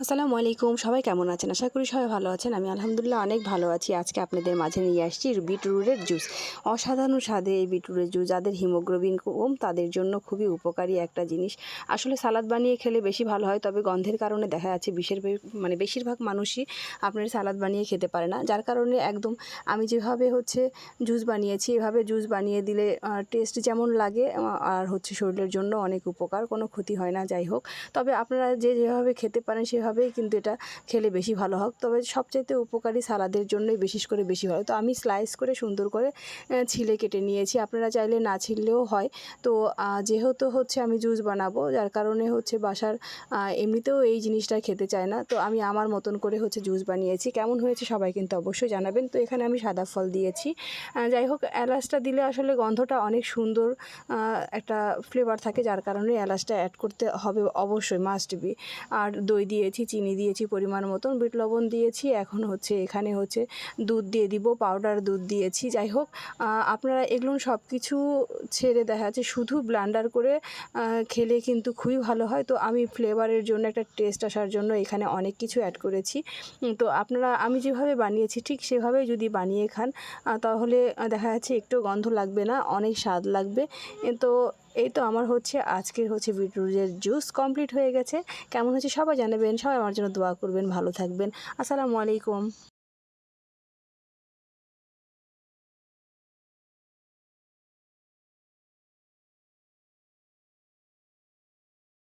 আসসালামু আলাইকুম, সবাই কেমন আছেন? আশা করি সবাই ভালো আছেন। আমি আলহামদুলিল্লাহ অনেক ভালো আছি। আজকে আপনাদের মাঝে নিয়ে আসছি বিটরুটের জুস। অসাধারণ স্বাদে এই বিটরুটের জুস, যাদের হিমোগ্লোবিন কম, তাদের জন্য খুবই উপকারী একটা জিনিস। আসলে সালাদ বানিয়ে খেলে বেশি ভালো হয়, তবে গন্ধের কারণে দেখা যাচ্ছে বিশের মানে বেশিরভাগ মানুষই আপনার সালাদ বানিয়ে খেতে পারে না। যার কারণে একদম আমি যেভাবে হচ্ছে জুস বানিয়েছি, এভাবে জুস বানিয়ে দিলে টেস্ট যেমন লাগে আর হচ্ছে শরীরের জন্য অনেক উপকার, কোনো ক্ষতি হয় না, যাই হোক। তবে আপনারা যে যেভাবে খেতে পারেন সেভাবেই কিন্তু এটা খেলে বেশি ভালো হোক। তবে সবচাইতে উপকারী সালাদের জন্যই বিশেষ করে বেশি ভালো। তো আমি স্লাইস করে সুন্দর করে ছিলে কেটে নিয়েছি। আপনারা চাইলে না ছিললেও হয়। তো যেহেতু হচ্ছে আমি জুস বানাবো, যার কারণে হচ্ছে বাসার এমনিতেও এই জিনিসটা খেতে চায় না। তো আমি আমার মতন করে হচ্ছে জুস বানিয়েছি। কেমন হয়েছে সবাই কিন্তু অবশ্যই জানাবেন। তো এখানে আমি সাদা ফল দিয়েছি। যাই হোক, এলাচটা দিলে আসলে গন্ধটা অনেক সুন্দর একটা ফ্লেভার থাকে, যার কারণে এলাচটা অ্যাড করতে হবে অবশ্যই মাস্ট বি আর দই দিয়েছি, চিনি দিয়েছি পরিমাণ মতন, বিট লবণ দিয়েছি, এখন হচ্ছে এখানে হচ্ছে দুধ দিয়ে দিব পাউডার দুধ দিয়েছি। যাই হোক আপনারা এগুলো সব কিছু ছেড়ে দেখা যাচ্ছে, শুধু ব্লান্ডার করে খেলে কিন্তু খুবই ভালো হয়। তো আমি ফ্লেভারের জন্য একটা টেস্ট আসার জন্য এখানে অনেক কিছু অ্যাড করেছি। তো আপনারা, আমি যেভাবে বানিয়েছি, ঠিক সেভাবেই যদি বানিয়ে খান তাহলে দেখা যাচ্ছে একটু গন্ধ লাগবে না, অনেক স্বাদ লাগবে। তো এই তো আমার হচ্ছে, আজকের হচ্ছে বিটরুটের জুস কমপ্লিট হয়ে গেছে। কেমন হচ্ছে সবাই জানাবেন, সবাই আমার জন্য দোয়া করবেন, ভালো থাকবেন। আসসালামু আলাইকুম।